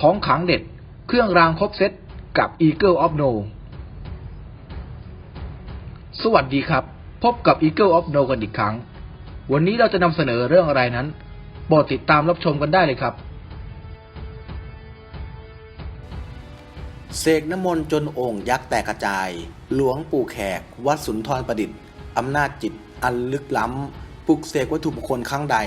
ของขังเด็ด เครื่องรางครบเซตกับ Eagle of No สวัสดีครับ พบกับ Eagle of No กันอีกครั้ง วันนี้เราจะนำเสนอเรื่องอะไรนั้นโปรดติดตามรับชมกันได้เลยครับ เสกน้ำมนต์จนโอ่งยักษ์แตกกระจาย หลวงปู่แขก วัดสุนทรประดิษฐ์อำนาจจิตอันลึกล้ำปลุกเสกวัตถุมงคลครั้งใด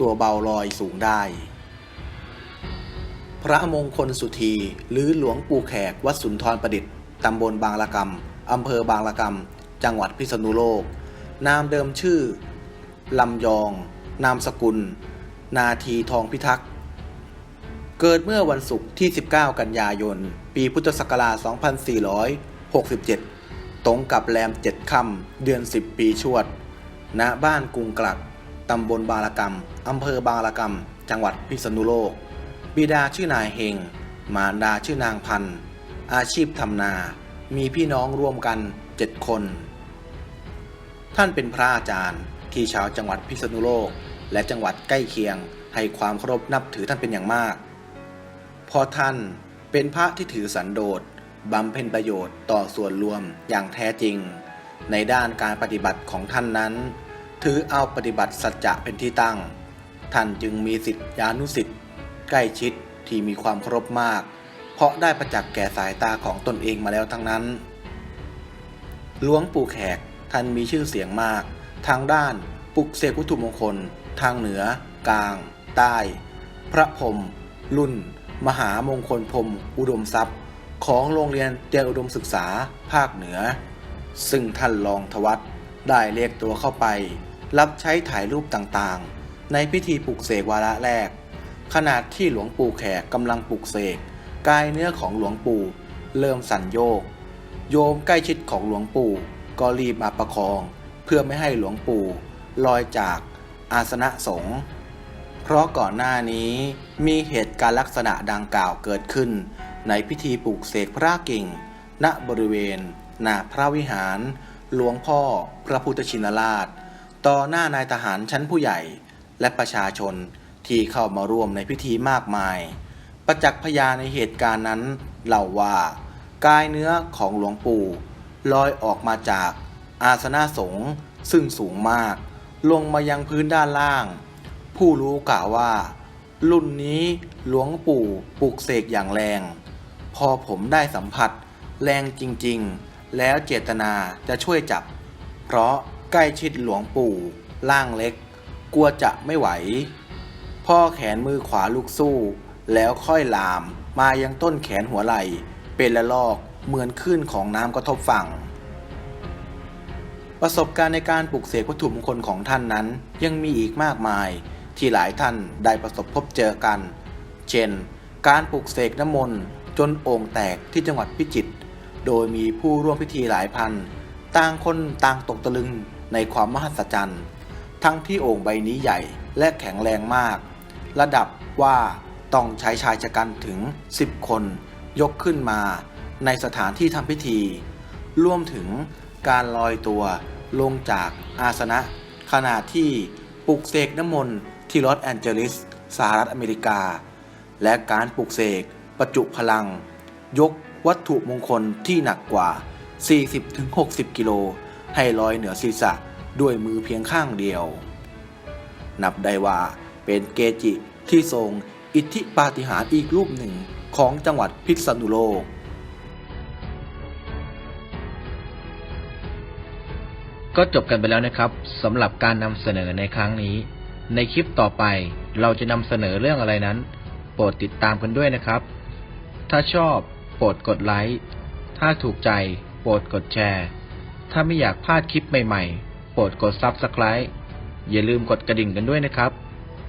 ตัวเบาลอยสูงได้ พระมงคลสุธีหรือหลวงปู่แขกวัดสุนทรประดิษฐ์ตำบลบางละกำอำเภอบางละกำจังหวัดพิษณุโลก นามเดิมชื่อ ลำยอง นามสกุล นาทีทองพิทักษ์ เกิดเมื่อวันศุกร์ที่ 19 กันยายน ปีพุทธศักราช 2467 ตรงกับแรม 7 ค่ำเดือน 10 ปีชวด ณ บ้านกรุงกลักตำบลบางละกำอำเภอบางละกำจังหวัดพิษณุโลก บิดาชื่อนายเฮง มารดาชื่อนางพัน อาชีพทำนา มีพี่น้องรวมกัน7คน ท่านเป็นพระอาจารย์ที่ชาวจังหวัดพิษณุโลก และจังหวัดใกล้เคียง ให้ความเคารพนับถือท่านเป็นอย่างมากพราะท่านเป็นพระที่ถือสันโดษบำเพ็ญประโยชน์ต่อส่วนรวมอย่างแท้จริง ในด้านการปฏิบัติของท่านนั้น ถือเอาปฏิบัติสัจจะเป็นที่ตั้ง ท่านจึงมีสิทธิานุสิทธิ์ ใกล้ชิดที่มีความเคารพมาก เพราะได้ประจักษ์แก่สายตาของตนเองมาแล้วทั้งนั้น หลวงปู่แขกท่านมีชื่อเสียงมาก ทางด้านปลุกเสกวัตถุมงคล ทางเหนือ กลาง ใต้ พระพรมรุ่น มหามงคลพรมอุดมทรัพย์ ของโรงเรียนเตรียมอุดมศึกษาภาคเหนือ ซึ่งท่านรองทวัตได้เรียกตัวเข้าไป รับใช้ถ่ายรูปต่างๆ ในพิธีปลุกเสกวาระแรก ขณะที่หลวงปู่แขกกำลังปลุกเสกกายเนื้อของหลวงปู่เริ่มสั่นโยก โยมใกล้ชิดของหลวงปู่ก็รีบมาประคอง เพื่อไม่ให้หลวงปู่ลอยจากอาสนะสงฆ์เพราะก่อนหน้านี้มีเหตุการณ์ลักษณะดังกล่าวเกิดขึ้น ในพิธีปลูกเสกพระกิ่ง ณบริเวณ หน้าพระวิหาร หลวงพ่อพระพุทธชินราช ต่อหน้านายทหารชั้นผู้ใหญ่และประชาชน ที่เข้ามาร่วมในพิธีมากมาย ประจักษ์พยานในเหตุการณ์นั้นเล่าว่ากายเนื้อของหลวงปู่ลอยออกมาจากอาสนะสงฆ์ซึ่งสูงมาก ลงมายังพื้นด้านล่าง ผู้รู้กล่าวว่า รุ่นนี้หลวงปู่ปลุกเสกอย่างแรง พอผมได้สัมผัส แรงจริงๆ แล้วเจตนาจะช่วยจับ เพราะใกล้ชิดหลวงปู่ ล่างเล็ก กลัวจะไม่ไหว พ่อแขนมือขวาลูกสู้ แล้วค่อยลาม มายังต้นแขนหัวไหล่เป็นละลอกเหมือนคลื่นของน้ำกระทบฝั่ง ประสบการณ์ในการปลุกเสกวัตถุมงคลของท่านนั้น ยังมีอีกมากมายที่หลายท่านได้ประสบพบเจอกัน เช่น การปลุกเสกน้ำมนต์จนโอ่งแตกที่จังหวัดพิจิตร โดยมีผู้ร่วมพิธีหลายพัน ต่างคนต่างตกตะลึงในความมหัศจรรย์ ทั้งที่โอ่งใบนี้ใหญ่และแข็งแรงมาก ระดับว่าต้องใช้ชายชะกันถึง 10 คน ยกขึ้นมา ในสถานที่ทำพิธี รวมถึงการลอยตัวลงจากอาสนะ ขณะที่ปลุกเสกน้ำมนต์ที่ลอสแอนเจลิสสหรัฐอเมริกา และการปลุกเสกประจุพลัง ยกวัตถุมงคลที่หนักกว่า 40-60 กิโล ให้ลอยเหนือศีรษะด้วยมือเพียงข้างเดียว นับได้ว่า เป็นเกจิที่ทรงอิทธิปาฏิหาริย์อีกรูปหนึ่งของจังหวัดพิษณุโลก ก็จบกันไปแล้วนะครับสำหรับการนำเสนอในครั้งนี้ ในคลิปต่อไปเราจะนำเสนอเรื่องอะไรนั้น โปรดติดตามกันด้วยนะครับ ถ้าชอบโปรดกดไลค์ ถ้าถูกใจโปรดกดแชร์ ถ้าไม่อยากพลาดคลิปใหม่ๆ โปรดกด Subscribe อย่าลืมกดกระดิ่งกันด้วยนะครับ